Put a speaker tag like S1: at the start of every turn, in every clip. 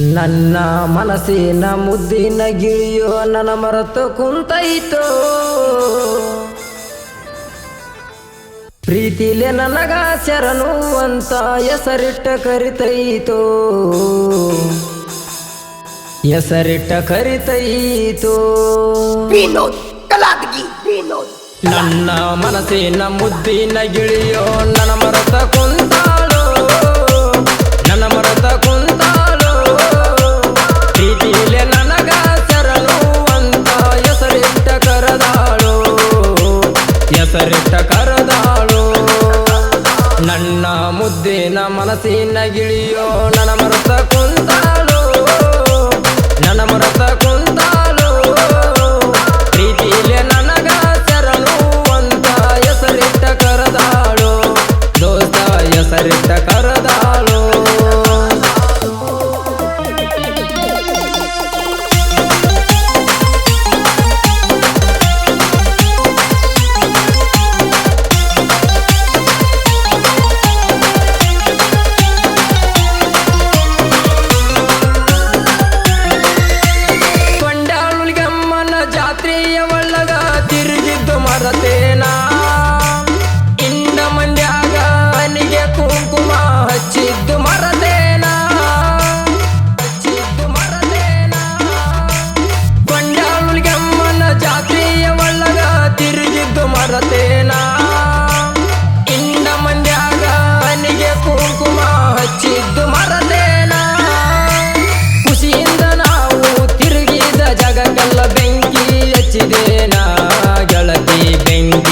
S1: ನನ್ನ ಮನಸ್ಸಿನ ಮುದ್ದಿನ ಗಿಳಿಯೋ ನನ್ನ ಮರೆತು ಕುಂತೈತೋ. ಪ್ರೀತಿಲೆ ನನಗ ಶರಣು ಅಂತ ಹೆಸರಿಟ್ಟ ಕರಿತೈತೋ. ಹೆಸರಿಟ್ಟ ಕರಿತೈತೋ. ನನ್ನ ಮನಸ್ಸಿನ ಮುದ್ದಿನ ಗಿಳಿಯೋ ನನ್ನ ಮರತ ಕುಂತ ಹಸಿನ ಗಿಳಿಯೋ ನನ್ನ ಮರತ ಕುಂತಾಳು ನನ್ನ ಮರತ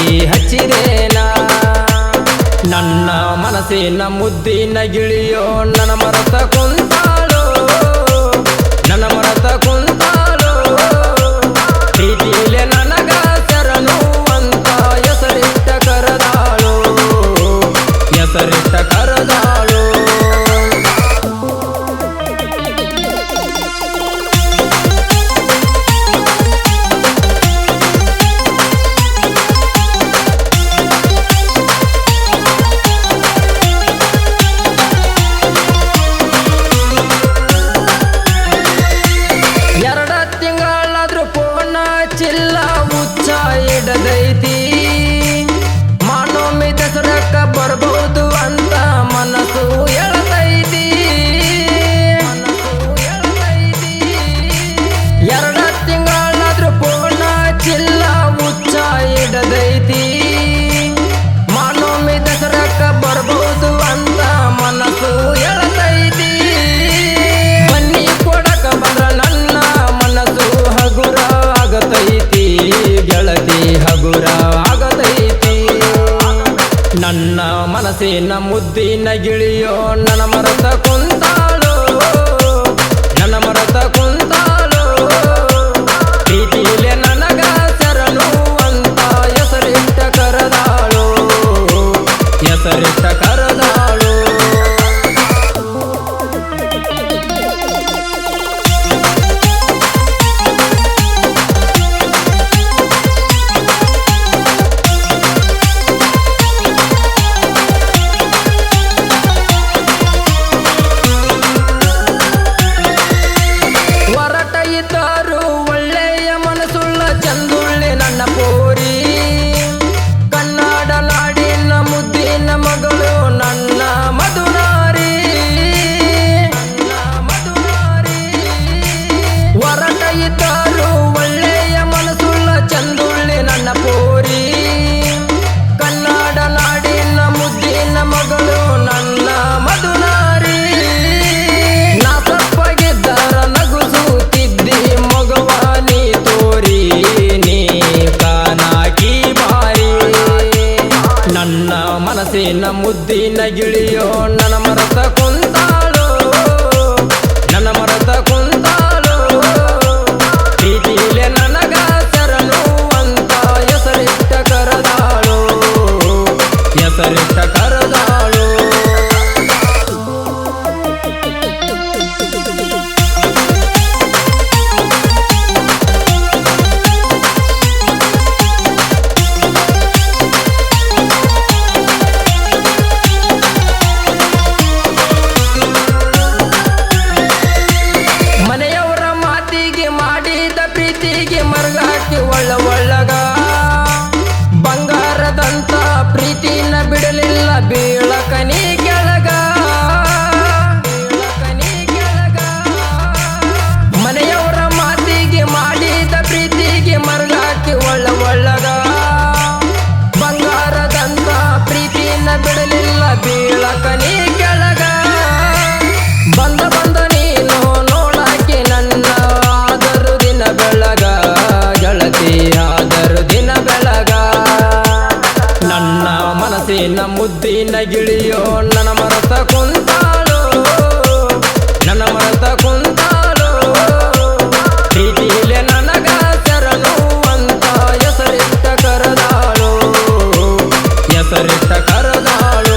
S1: ಈ ಹಚ್ಚಿದೇನ? ನನ್ನ ಮನಸ್ಸಿನ ಮುದ್ದಿನ ಗಿಳಿಯೋ ನನ್ನ ಮರತ ಕುಂತ ಹಸೀನ ಮುದ್ದಿನ ಗಿಳಿಯೋ ನನ್ನ ಮರತ ನಮ್ಮುದ್ದಿನ ಗಿಳಿಯೋಣ. ಗಿಳಿಯೋ, ನನ್ನ ಮರತ ಕುಂತಾಳು, ನನ್ನ ಮರತ ಕುಂತಾಳು. ಪ್ರೀತಿಲೆ ನನಗ ಶರಣು ಅಂತ ಹೆಸರಿಟ್ಟ ಕರದಾಳು, ಹೆಸರಿಟ್ಟ ಕರೆದಾಳು.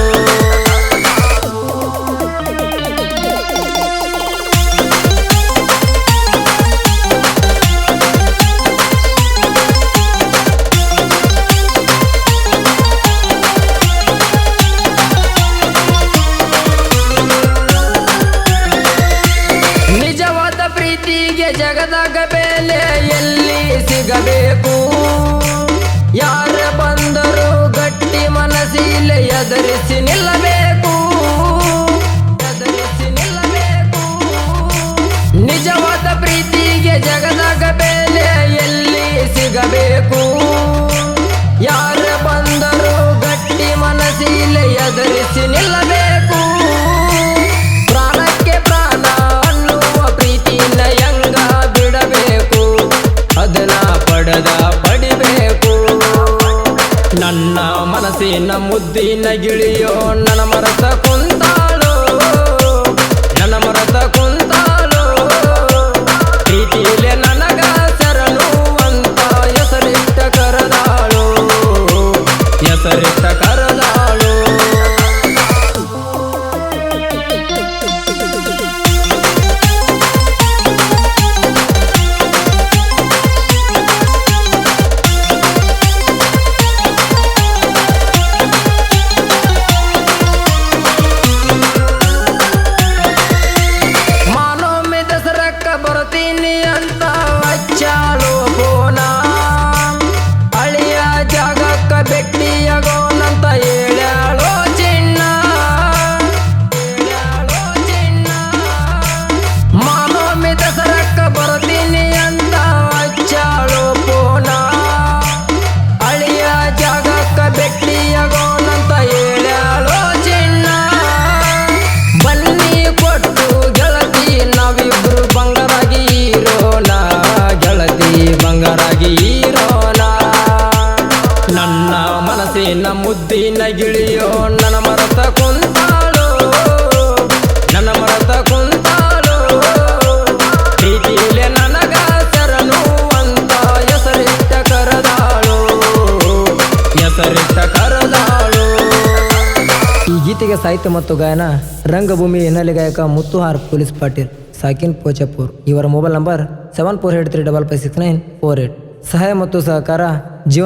S1: ಸಿಗಬೇಕು ಯಾರ ಬಂದರೂ ಗಟ್ಟಿ ಮನಸ್ಸಿಲ್ಲ ಎದುರಿಸಿ ಮುದ್ದಿನ ಗಿಳಿಯೋ ನನ್ನ ಮರತ ಕುಂತಾಳು ನನ್ನ ಮರತ ಕುಂತಾಳು. beni yandı ಬಂಗಾರಾಗಿ ಇರೋಣ ನನ್ನ ಮನಸ್ಸಿನ ಮುದ್ದಿನ ಗಿಳಿಯೋ, ನನ್ನ ಮರತ ಕುಂತಾಳು? ನನ್ನ ಮರತ ಕುಂತಾಳು? ಪ್ರೀತಿಯಲ್ಲೇ ನನಗ ಸರನು ಅಂತ ಹೆಸರಿಟ್ಟ ಕರದಾಳು. ಹೆಸರಿಟ್ಟ ಕರದಾಳು.
S2: ಈ ಗೀತೆಗೆ ಸಾಹಿತ್ಯ ಮತ್ತು ಗಾಯನ ರಂಗಭೂಮಿ ಹಿನ್ನೆಲೆ ಗಾಯಕ ಮುತ್ತುಹಾರ್ ಪೊಲೀಸ್ ಪಾಟೀಲ್, ಸಾಕಿನ್ ಪೋಚಪುರ್. ಇವರ mobile number seven four eight three double five six nine four eight ಸಹಾಯ ಮತ್ತು ಸಹಕಾರ ಜೀವನ